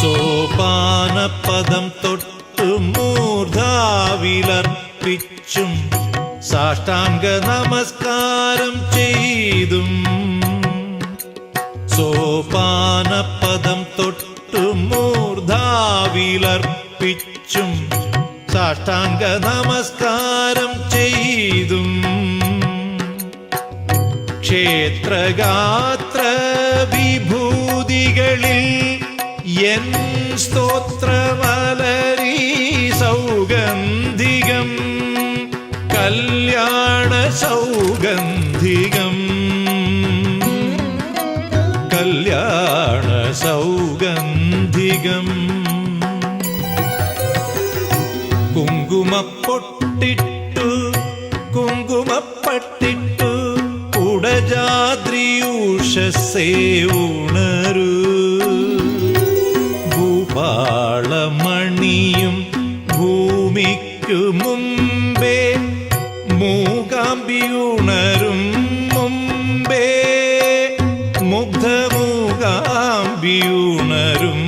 സോപാനപദം തൊട്ടു മൂർധാവിലർപ്പിച്ചും സാഷ്ടാംഗ നമസ്കാരം ചെയ്തും. സോപാനപദം തൊട്ടു മൂർധാവിലർപ്പിച്ചും സാഷ്ടാംഗ നമസ്കാരം ചെയ്തും. ക്ഷേത്രഗാത്ര വിഭൂതികളിൽ എൻ സ്തോത്രമലരീ സൗഗന്ധികം കല്യാണ സൗഗന്ധികം കല്യാണ സൗഗന്ധികം കുങ്കുമപ്പൊട്ടിട്ടു കുങ്കുമപ്പട്ടിട്ടു കുടജാദ്രിയൂഷസേ ഉണരൂ. ഭൂപാളമണിയും ഭൂമിക്കു മുമ്പേ മൂകാംബിയുണരും മുമ്പേ മുഗ്ധമൂകാംബിയുണരും